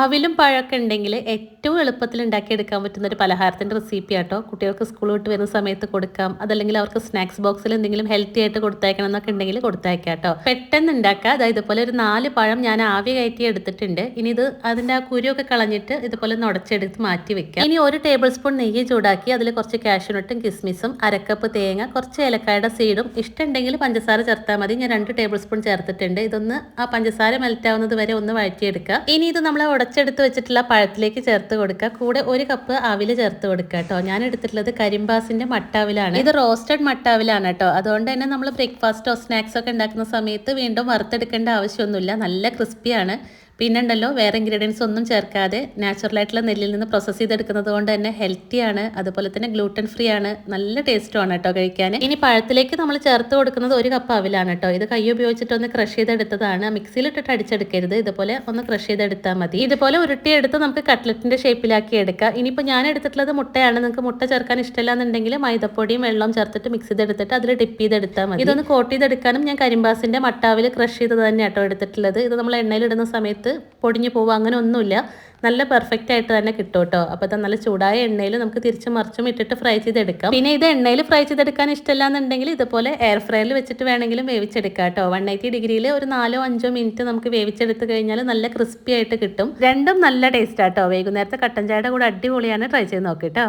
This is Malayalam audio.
അവിലും പഴമൊക്കെ ഉണ്ടെങ്കിൽ ഏറ്റവും എളുപ്പത്തിൽ ഉണ്ടാക്കിയെടുക്കാൻ പറ്റുന്ന ഒരു പലഹാരത്തിന്റെ റെസിപ്പി ആട്ടോ. കുട്ടികൾക്ക് സ്കൂൾ വിട്ട് വരുന്ന സമയത്ത് കൊടുക്കാം. അതല്ലെങ്കിൽ അവർക്ക് സ്നാക്സ് ബോക്സിൽ എന്തെങ്കിലും ഹെൽത്തി ആയിട്ട് കൊടുത്തയക്കണം എന്നൊക്കെ ഉണ്ടെങ്കിൽ കൊടുത്തയക്കാം കേട്ടോ. പെട്ടെന്ന് ഉണ്ടാക്കുക. അതായത് ഇതുപോലെ ഒരു നാല് പഴം ഞാൻ ആവി കയറ്റി എടുത്തിട്ടുണ്ട്. ഇനി ഇത് അതിന്റെ ആ കുരുവൊക്കെ കളഞ്ഞിട്ട് ഇതുപോലെ നുടച്ചെടുത്ത് മാറ്റി വെക്കാം. ഇനി ഒരു ടേബിൾ സ്പൂൺ നെയ്യ് ചൂടാക്കി അതിൽ കുറച്ച് കാഷ്യൂനട്ടും കിസ്മിസും അരക്കപ്പ് തേങ്ങ കുറച്ച് ഏലക്കായുടെ സീഡും ഇഷ്ടമുണ്ടെങ്കിൽ പഞ്ചസാര ചേർത്താൽ മതി. ഞാൻ രണ്ട് ടേബിൾ സ്പൂൺ ചേർത്തിട്ടുണ്ട്. ഇതൊന്ന് ആ പഞ്ചസാര മെൽറ്റ് ആവുന്നത് വരെ ഒന്ന് വഴറ്റിയെടുക്കുക. ഇനി ഇത് നമ്മൾ ഉടച്ചെടുത്ത് വെച്ചിട്ടുള്ള പഴത്തിലേക്ക് ചേർത്ത് കൊടുക്കുക. കൂടെ ഒരു കപ്പ് അവിൽ ചേർത്ത് കൊടുക്കുക കേട്ടോ. ഞാൻ എടുത്തിട്ടുള്ളത് കരിമ്പാസിന്റെ മട്ടാവിലാണ്. ഇത് റോസ്റ്റഡ് മട്ടാവിലാണ് കേട്ടോ. അതുകൊണ്ട് തന്നെ നമ്മൾ ബ്രേക്ക്ഫാസ്റ്റോ സ്നാക്സോ ഒക്കെ ഉണ്ടാക്കുന്ന സമയത്ത് വീണ്ടും വറുത്തെടുക്കേണ്ട ആവശ്യമൊന്നുമില്ല. നല്ല ക്രിസ്പിയാണ് പിന്നെ ഉണ്ടല്ലോ വേറെ ഇൻഗ്രീഡിയൻസ് ഒന്നും ചേർക്കാതെ നാച്ചുറൽ ആയിട്ടുള്ള നെല്ലിൽ നിന്ന് പ്രോസസ്സ് ചെയ്തെടുക്കുന്നത് കൊണ്ട് തന്നെ ഹെൽത്തിയാണ് അതുപോലെ തന്നെ ഗ്ലൂട്ടൻ ഫ്രീ ആണ്. നല്ല ടേസ്റ്റുമാണ് കേട്ടോ കഴിക്കാൻ. ഇനി പഴത്തിലേക്ക് നമ്മൾ ചേർത്ത് കൊടുക്കുന്നത് ഒരു കപ്പ് അവിലാണ് കേട്ടോ ഇത് കൈ ഉപയോഗിച്ചിട്ട് ഒന്ന് ക്രഷ് ചെയ്തെടുത്തതാണ്. മിക്സിയിലിട്ടിട്ട് അടിച്ചെടുക്കരുത്. ഇതുപോലെ ഒന്ന് ക്രഷ് ചെയ്തെടുത്താൽ മതി. ഇതുപോലെ ഉരുട്ടിയെടുത്ത് നമുക്ക് കട്ട്ലറ്റിന്റെ ഷേപ്പിലാക്കി എടുക്കാം. ഇനിയിപ്പോൾ ഞാൻ എടുത്തിട്ടുള്ളത് മുട്ടയാണ്. നിങ്ങൾക്ക് മുട്ട ചേർക്കാൻ ഇഷ്ടമില്ല എന്നുണ്ടെങ്കിൽ മൈദപ്പൊടിയും വെള്ളവും ചേർത്തിട്ട് മിക്സ് ചെയ്തെടുത്തിട്ട് അതിൽ ഡിപ്പ് ചെയ്തെടുത്താൽ മതി. ഇതൊന്ന് കോട്ട് ചെയ്തെടുക്കാനും ഞാൻ കരിമ്പാസിന്റെ മട്ടാവിൽ ക്രഷ് ചെയ്തത് തന്നെ കേട്ടോ എടുത്തിട്ടുള്ളത്. ഇത് നമ്മൾ എണ്ണയിലിടുന്ന സമയത്ത് പൊടിഞ്ഞു പോവുക അങ്ങനെ ഒന്നുമില്ല. നല്ല പെർഫെക്റ്റ് ആയിട്ട് തന്നെ കിട്ടും കേട്ടോ അപ്പോൾ തന്നെ നല്ല ചൂടായ എണ്ണയിൽ നമുക്ക് തിരിച്ച് മറിച്ചും ഇട്ടിട്ട് ഫ്രൈ ചെയ്തെടുക്കാം. പിന്നെ ഇത് എണ്ണയിൽ ഫ്രൈ ചെയ്തെടുക്കാൻ ഇഷ്ടമല്ല എന്നുണ്ടെങ്കിൽ ഇതുപോലെ എയർ ഫ്രയറിൽ വെച്ചിട്ട് വേണമെങ്കിലും വേവിച്ചെടുക്കാം കേട്ടോ. വൺ എയ്റ്റി ഡിഗ്രിയിൽ ഒരു നാലോ അഞ്ചോ മിനിറ്റ് നമുക്ക് വേവിച്ചെടുത്ത് കഴിഞ്ഞാൽ നല്ല ക്രിസ്പി ആയിട്ട് കിട്ടും. രണ്ടും നല്ല ടേസ്റ്റ് ആട്ടോ വൈകുന്നേരത്തെ കട്ടൻ ചായയുടെ കൂടെ അടിപൊളിയാണ്. ട്രൈ ചെയ്ത് നോക്കിട്ടോ